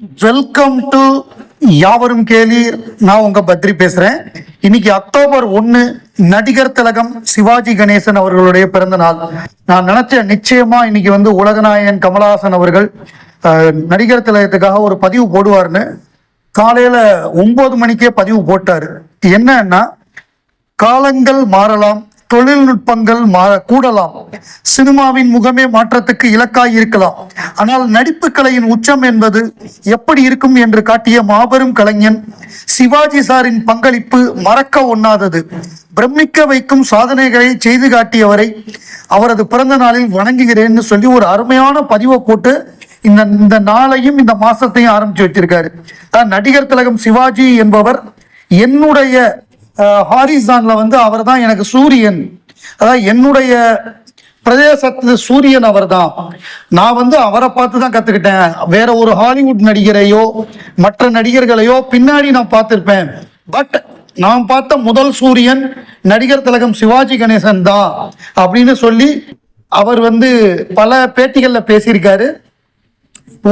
Welcome to யாவரும் கேளீர் நான் உங்க பத்ரி பேசுறேன். இன்னைக்கு அக்டோபர் ஒன்னு நடிகர் திலகம் சிவாஜி கணேசன் அவர்களுடைய பிறந்த நாள். நான் நினைச்சேன் நிச்சயமா இன்னைக்கு வந்து உலகநாயகன் கமலஹாசன் அவர்கள் நடிகர் திலகத்துக்காக ஒரு பதிவு போடுவார்னு காலையில ஒன்பது மணிக்கே பதிவு போட்டாரு. என்னன்னா காலங்கள் மாறலாம் தொழில்நுட்பங்கள் கூடலாம். சினிமாவின் முகமே மாற்றத்துக்கு இலக்காய் இருக்கலாம். ஆனால் நடிப்பு கலையின் உச்சம் என்பது எப்படி இருக்கும் என்று காட்டிய மாபெரும் கலைஞன் சிவாஜி சாரின் பங்களிப்பு மறக்க ஒண்ணாதது. பிரமிக்க வைக்கும் சாதனைகளை செய்து காட்டியவரை அவரது பிறந்த நாளில் வணங்குகிறேன்னு சொல்லி ஒரு அருமையான பதிவை போட்டு இந்த இந்த நாளையும் இந்த மாசத்தையும் ஆரம்பிச்சு வச்சிருக்காரு. நடிகர் திலகம் சிவாஜி என்பவர் என்னுடைய ஹாரிசான்ல வந்து அவர் தான் எனக்கு சூரியன். அதாவது என்னுடைய பிரதேசத்து சூரியன் அவர் தான் நான் வந்து அவரை பார்த்து தான் கத்துக்கிட்டேன். வேற ஒரு ஹாலிவுட் நடிகரையோ மற்ற நடிகர்களையோ பின்னாடி நான் பார்த்திருப்பேன். பட் நான் பார்த்த முதல் சூரியன் நடிகர் திலகம் சிவாஜி கணேசன் தான் அப்படின்னு சொல்லி அவர் வந்து பல பேட்டிகளில் பேசியிருக்காரு.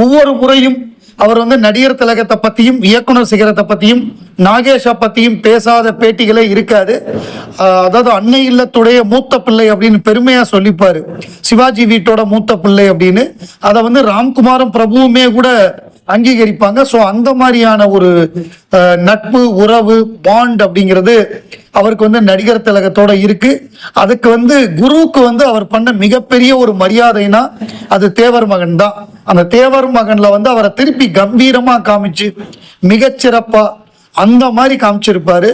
ஒவ்வொரு முறையும் அவர் வந்து நடிகர் திலகத்தை பற்றியும் இயக்குனர் சிகரத்தை பற்றியும் நாகேஷா பற்றியும் பேசாத பேட்டிகளே இருக்காது. அதாவது அன்னை இல்லத்துடைய மூத்த பிள்ளை அப்படின்னு பெருமையாக சொல்லிப்பார். சிவாஜி வீட்டோட மூத்த பிள்ளை அப்படின்னு. அதை வந்து ராம்குமாரும் பிரபுவுமே கூட அங்கீகரிப்பாங்க. ஸோ அந்த மாதிரியான ஒரு நட்பு உறவு பாண்ட் அப்படிங்கிறது அவருக்கு வந்து நடிகர் திலகத்தோட இருக்கு. அதுக்கு வந்து குருவுக்கு வந்து அவர் பண்ண மிகப்பெரிய ஒரு மரியாதைனா அது தேவர் மகன் தான். அந்த தேவர் மகன்ல வந்து அவரை திருப்பி கம்பீரமா காமிச்சு மிகச்சிறப்பா அந்த மாதிரி காமிச்சிருப்பாரு.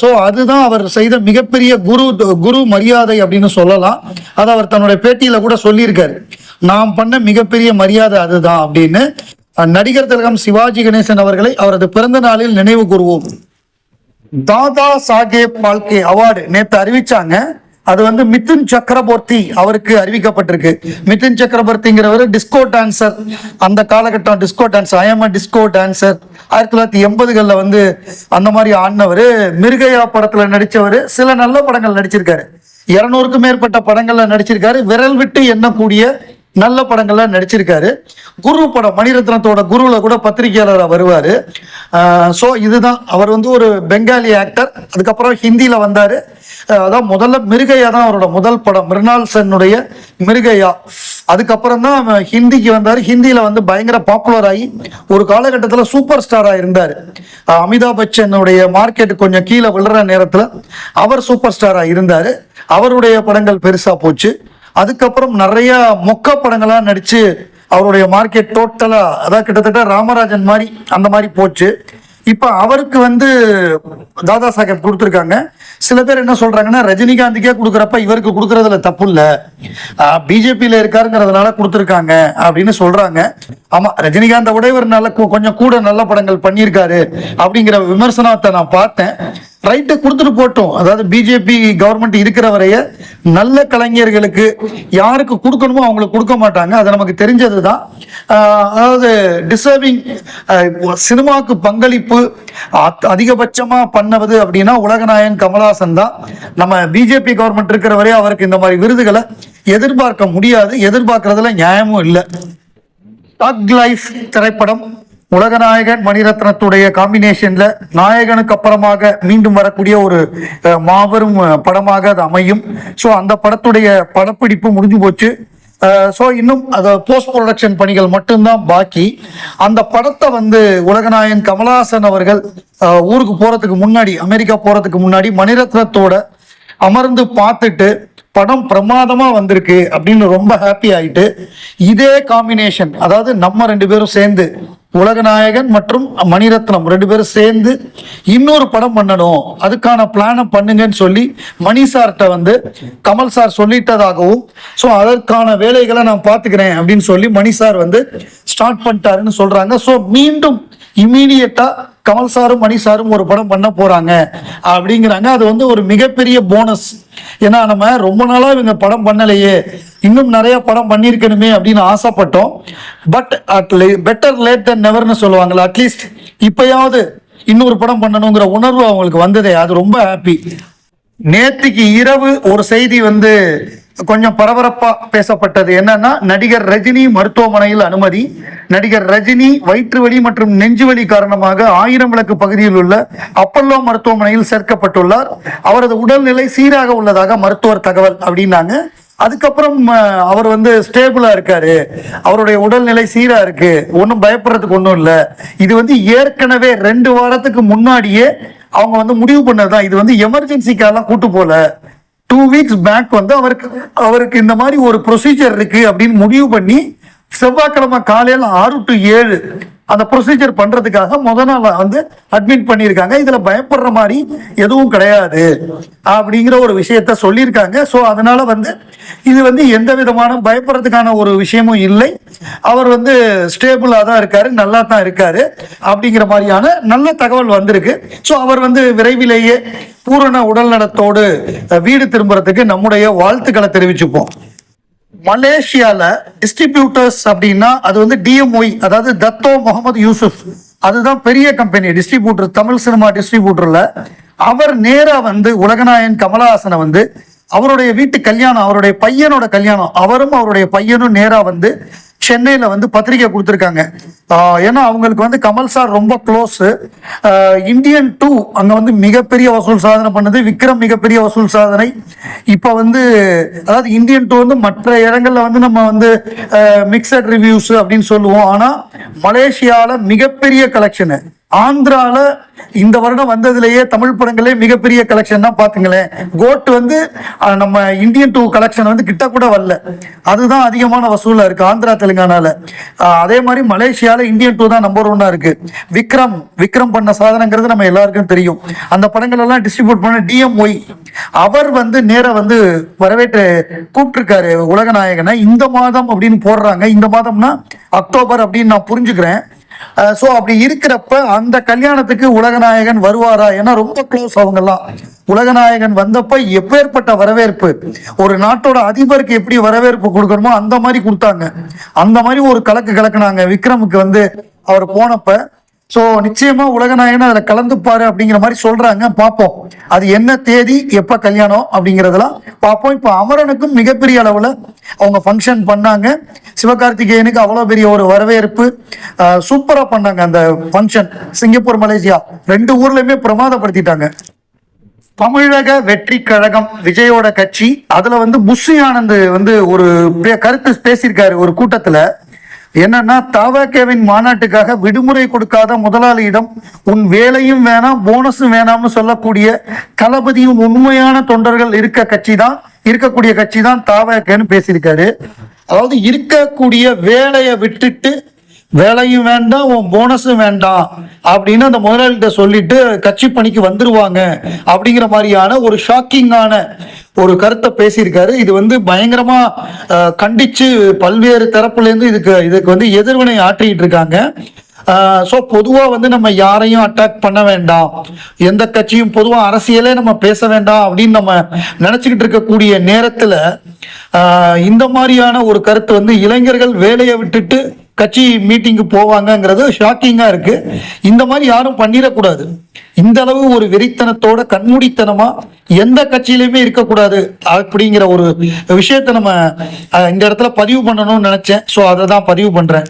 ஸோ அதுதான் அவர் செய்த மிகப்பெரிய குரு குரு மரியாதை அப்படின்னு சொல்லலாம். அதை அவர் தன்னுடைய பேட்டியில கூட சொல்லியிருக்காரு. நாம் பண்ண மிகப்பெரிய மரியாதை அதுதான் அப்படின்னு. நடிகர் திலகம் சிவாஜி கணேசன் அவர்களை அவரது பிறந்த நாளில் நினைவு கூறுவோம். தாதா சாஹேப் பால்கே அவார்டு நேற்று அறிவிச்சாங்க. அது வந்து மிதுன் சக்கரவர்த்தி அவருக்கு அறிவிக்கப்பட்டிருக்கு. மிதுன் சக்கரவர்த்திங்கிறவர் டிஸ்கோ டான்சர் அந்த காலகட்டம் disco dancer I'm disco dancer ஆயிரத்தி தொள்ளாயிரத்தி எண்பதுகளில் வந்து அந்த மாதிரி ஆடினவர் மிருகையா படத்தில் நடித்தவர் சில நல்ல படங்கள் நடிச்சிருக்காரு. இருநூறுக்கும் மேற்பட்ட படங்கள்ல நடிச்சிருக்காரு. விரல் விட்டு எண்ணக்கூடிய நல்ல படங்கள்லாம் நடிச்சிருக்காரு. குரு படம் மணிரத்னத்தோட குருவில் கூட பத்திரிகையாளராக வருவார். ஸோ இதுதான். அவர் வந்து ஒரு பெங்காலி ஆக்டர் அதுக்கப்புறம் ஹிந்தியில் வந்தார். அதான் முதல்ல மிருகையா தான் அவரோட முதல் படம். மிருனால் சென்னுடைய மிருகையா. அதுக்கப்புறம் தான் ஹிந்திக்கு வந்தார். ஹிந்தியில் வந்து பயங்கர பாப்புலர் ஆகி ஒரு காலகட்டத்தில் சூப்பர் ஸ்டாராக இருந்தார் அமிதாப் பச்சனுடைய மார்க்கெட் கொஞ்சம் கீழே விழுற நேரத்தில் அவர் சூப்பர் ஸ்டாராக இருந்தார். அவருடைய படங்கள் பெருசாக போச்சு. அதுக்கப்புறம் நிறைய மொக்க படங்களா நடிச்சு அவருடைய மார்க்கெட் டோட்டலா அதாவது கிட்டத்தட்ட ராமராஜன் மாதிரி அந்த மாதிரி போச்சு. இப்ப அவருக்கு வந்து தாதா சாஹேப் கொடுத்துருக்காங்க. சில பேர் என்ன சொல்றாங்கன்னா ரஜினிகாந்துக்கே கொடுக்குறப்ப இவருக்கு கொடுக்கறதுல தப்பு இல்ல. பிஜேபியில இருக்காருங்கிறதுனால கொடுத்துருக்காங்க அப்படின்னு சொல்றாங்க. ஆமா ரஜினிகாந்தை விட இவர் நல்ல கொஞ்சம் கூட நல்ல படங்கள் பண்ணியிருக்காரு அப்படிங்கிற விமர்சனத்தை நான் பார்த்தேன். ரைட்டு கொடுத்துட்டு போட்டோம். அதாவது பிஜேபி கவர்மெண்ட் இருக்கிற வரைய நல்ல கலைஞர்களுக்கு யாருக்கு கொடுக்கணுமோ அவங்களுக்கு கொடுக்க மாட்டாங்க. அது நமக்கு தெரிஞ்சது தான் அதாவது டிசர்விங் சினிமாவுக்கு பங்களிப்பு அதிகபட்சமாக பண்ணவது அப்படின்னா உலகநாயகன் கமலஹாசன் தான். நம்ம பிஜேபி கவர்மெண்ட் இருக்கிற வரைய அவருக்கு இந்த மாதிரி விருதுகளை எதிர்பார்க்க முடியாது. எதிர்பார்க்கறதுல நியாயமும் இல்லை. டாக் லைஃப் திரைப்படம் உலகநாயகன் மணிரத்னத்துடைய காம்பினேஷன்ல நாயகனுக்கு அப்புறமாக மீண்டும் வரக்கூடிய ஒரு மாபெரும் படமாக அது அமையும். ஸோ அந்த படத்துடைய படப்பிடிப்பு முடிஞ்சு போச்சு. ஸோ இன்னும் அதை போஸ்ட் ப்ரொடக்ஷன் பணிகள் மட்டும்தான் பாக்கி. அந்த படத்தை வந்து உலகநாயகன் கமலஹாசன் அவர்கள் ஊருக்கு போகிறதுக்கு முன்னாடி அமெரிக்கா போகிறதுக்கு முன்னாடி மணிரத்னத்தோட அமர்ந்து பார்த்துட்டு படம் பிரமாதமாக வந்திருக்கு அப்படின்னு ரொம்ப ஹாப்பி ஆயிட்டு இதே காம்பினேஷன் அதாவது நம்ம ரெண்டு பேரும் சேர்ந்து உலகநாயகன் மற்றும் மணிரத்னம் ரெண்டு பேரும் சேர்ந்து இன்னொரு படம் பண்ணணும். அதுக்கான பிளானை பண்ணுங்கன்னு சொல்லி மணி சார்கிட்ட வந்து கமல் சார் சொல்லிட்டதாகவும் ஸோ அதற்கான வேலைகளை நான் பார்த்துக்கிறேன் அப்படின்னு சொல்லி மணி சார் வந்து ஸ்டார்ட் பண்ணிட்டாருன்னு சொல்கிறாங்க ஸோ மீண்டும் இம்மீடியட்டா கமல் சாரும் மணி சாரும் ஒரு படம் பண்ண போறாங்க அப்படிங்கிறாங்க. அது வந்து ஒரு மிகப்பெரிய போனஸ். ஏன்னா நம்ம ரொம்ப நாளா இவங்க படம் பண்ணலையே. இன்னும் நிறைய படம் பண்ணியிருக்கணுமே அப்படின்னு ஆசைப்பட்டோம். But at better late than நெவர்னு சொல்லுவாங்களா அட்லீஸ்ட் இப்பயாவது இன்னொரு படம் பண்ணணுங்கிற உணர்வு அவங்களுக்கு வந்ததே. அது ரொம்ப ஹாப்பி நேத்திக்கு இரவு ஒரு செய்தி வந்து கொஞ்சம் பரபரப்பா பேசப்பட்டது என்னன்னா நடிகர் ரஜினி மருத்துவமனையில் அனுமதி. நடிகர் ரஜினி வயிற்று வலி மற்றும் நெஞ்சு வலி காரணமாக ஆயிரம் விளக்கு பகுதியில் உள்ள அப்பல்லோ மருத்துவமனையில் சேர்க்கப்பட்டுள்ளார். அவரது உடல்நிலை சீராக உள்ளதாக மருத்துவர் தகவல் அப்படின்னாங்க. அதுக்கப்புறம் அவர் வந்து ஸ்டேபிளா இருக்காரு. அவருடைய உடல்நிலை சீரா இருக்கு. ஒன்றும் பயப்படுறதுக்கு ஒன்றும் இல்லை. இது வந்து ஏற்கனவே ரெண்டு வாரத்துக்கு முன்னாடியே அவங்க வந்து முடிவு பண்ணதுதான். இது வந்து எமர்ஜென்சிக்காலாம் கூட்டு போல. டூ வீக்ஸ் பேக் வந்து அவருக்கு அவருக்கு இந்த மாதிரி ஒரு ப்ரொசீஜர் இருக்கு அப்படின்னு முடிவு பண்ணி செவ்வாய்க்கிழமை காலையில் ஆறு டு ஏழு அந்த ப்ரொசீஜர் பண்றதுக்காக முத நாள் வந்து அட்மிட் பண்ணியிருக்காங்க. இதுல பயப்படுற மாதிரி எதுவும் கிடையாது அப்படிங்கிற ஒரு விஷயத்த சொல்லியிருக்காங்க. ஸோ அதனால வந்து இது வந்து எந்த விதமான பயப்படுறதுக்கான ஒரு விஷயமும் இல்லை. அவர் வந்து ஸ்டேபிளாக தான் இருக்காரு நல்லா தான் இருக்காரு அப்படிங்கிற மாதிரியான நல்ல தகவல் வந்திருக்கு. ஸோ அவர் வந்து விரைவிலேயே பூரண உடல் நலத்தோடு வீடு திரும்புறதுக்கு நம்முடைய வாழ்த்துக்களை தெரிவிச்சுப்போம். மலேசியால டிஸ்ட்ரிபியூட்டர்ஸ் அப்படின்னா அது வந்து டிஎம்ஒய் அதாவது தத்தோ முகமது யூசுப். அதுதான் பெரிய கம்பெனி டிஸ்ட்ரிபியூட்டர் தமிழ் சினிமா டிஸ்ட்ரிபியூட்டர்ல அவர் நேரா வந்து உலகநாயன் கமலஹாசனை வந்து அவருடைய வீட்டு கல்யாணம் அவருடைய பையனோட கல்யாணம் அவரும் அவருடைய பையனும் நேரா வந்து சென்னையில் வந்து பத்திரிக்கை கொடுத்துருக்காங்க. ஏன்னா அவங்களுக்கு வந்து கமல் சார் ரொம்ப க்ளோஸ் இந்தியன் டூ அங்கே வந்து மிகப்பெரிய வசூல் சாதனை பண்ணது. விக்ரம் மிகப்பெரிய வசூல் சாதனை. இப்போ வந்து அதாவது இந்தியன் டூ வந்து மற்ற இடங்களில் வந்து நம்ம வந்து மிக்சட் ரிவ்யூஸ் அப்படின்னு சொல்லுவோம். ஆனால் மலேசியாவில் மிகப்பெரிய கலெக்ஷனு ஆந்திரால இந்த வருடம் வந்ததுலயே தமிழ் படங்களே மிகப்பெரிய கலெக்ஷன் தான் பாத்துங்களேன் கோட் வந்து நம்ம இந்தியன் டூ கலெக்ஷன் வந்து கிட்ட கூட வரல. அதுதான் அதிகமான வசூலா இருக்கு ஆந்திரா தெலுங்கானால. அதே மாதிரி மலேசியால இந்தியன் டூ தான் நம்பர் ஒன்னா இருக்கு. விக்ரம் விக்ரம் பண்ண சாதனைங்கிறது நம்ம எல்லாருக்கும் தெரியும். அந்த படங்கள் எல்லாம் டிஸ்ட்ரிபியூட் பண்ண டிஎம்ஒய் அவர் வந்து நேராக வந்து வரவேற்று கூப்பிட்டிருக்காரு உலகநாயகனை இந்த மாதம் அப்படின்னு போடுறாங்க. இந்த மாதம்னா அக்டோபர் அப்படின்னு நான் புரிஞ்சுக்கிறேன். ஸோ அப்படி இருக்கிறப்ப அந்த கல்யாணத்துக்கு உலகநாயகன் வருவாரா? ஏன்னா ரொம்ப க்ளோஸ் அவங்கெல்லாம். உலகநாயகன் வந்தப்ப எப்பேற்பட்ட வரவேற்பு? ஒரு நாட்டோட அதிபருக்கு எப்படி வரவேற்பு கொடுக்கணுமோ அந்த மாதிரி கொடுத்தாங்க. அந்த மாதிரி ஒரு கலக்கு கலக்குனாங்க. விக்ரமுக்கு வந்து அவர் போனப்ப ஸோ நிச்சயமா உலகநாயகன் அதில் கலந்துப்பாரு அப்படிங்கிற மாதிரி சொல்றாங்க. பார்ப்போம் அது என்ன தேதி எப்போ கல்யாணம் அப்படிங்கிறதெல்லாம் பார்ப்போம் இப்போ அமரனுக்கும் மிகப்பெரிய அளவில் அவங்க ஃபங்க்ஷன் பண்ணாங்க. சிவகார்த்திகேயனுக்கு அவ்வளோ பெரிய ஒரு வரவேற்பு. சூப்பராக பண்ணாங்க அந்த ஃபங்க்ஷன் சிங்கப்பூர் மலேசியா ரெண்டு ஊர்லையுமே பிரமாதப்படுத்திட்டாங்க. தமிழக வெற்றி கழகம் விஜயோட கட்சி. அதுல வந்து புஷி ஆனந்த் வந்து ஒரு கருத்து பேசியிருக்காரு ஒரு கூட்டத்துல. என்னன்னா தாவாக்கேவின் மாநாட்டுக்காக விடுமுறை கொடுக்காத முதலாளியிடம் உன் வேலையும் வேணாம் போனஸும் வேணாம்னு சொல்லக்கூடிய தளபதியும் உண்மையான தொண்டர்கள் இருக்க கட்சி தான் இருக்கக்கூடிய கட்சி தான் தாவாக்கேன்னு பேசியிருக்காரு. அதாவது இருக்கக்கூடிய வேலையை விட்டுட்டு வேலையும் வேண்டாம் உன் போனஸும் வேண்டாம் அப்படின்னு அந்த முதலாளிகிட்ட சொல்லிட்டு கட்சி பணிக்கு வந்துருவாங்க அப்படிங்கிற மாதிரியான ஒரு ஷாக்கிங்கான ஒரு கருத்தை பேசியிருக்காரு. இது வந்து பயங்கரமா கண்டிச்சு பல்வேறு தரப்புலேருந்து இதுக்கு இதுக்கு வந்து எதிர்வினை ஆற்றிக்கிட்டு இருக்காங்க. ஸோ பொதுவாக வந்து நம்ம யாரையும் அட்டாக் பண்ண வேண்டாம். எந்த கட்சியும் பொதுவாக அரசியலே நம்ம பேச வேண்டாம் அப்படின்னு நம்ம நினச்சிக்கிட்டு இருக்கக்கூடிய நேரத்தில் இந்த மாதிரியான ஒரு கருத்து வந்து இளைஞர்கள் வேலையை விட்டுட்டு கட்சி மீட்டிங்கு போவாங்கங்கிறது ஷாக்கிங்காக இருக்குது இந்த மாதிரி யாரும் பண்ணிடக்கூடாது. இந்த அளவு ஒரு வெறித்தனத்தோட கண்மூடித்தனமா எந்த கட்சியிலுமே இருக்கக்கூடாது அப்படிங்கிற ஒரு விஷயத்த நம்ம இந்த இடத்துல பதிவு பண்ணணும்னு நினைச்சேன். ஸோ அதை தான் பதிவு பண்றேன்.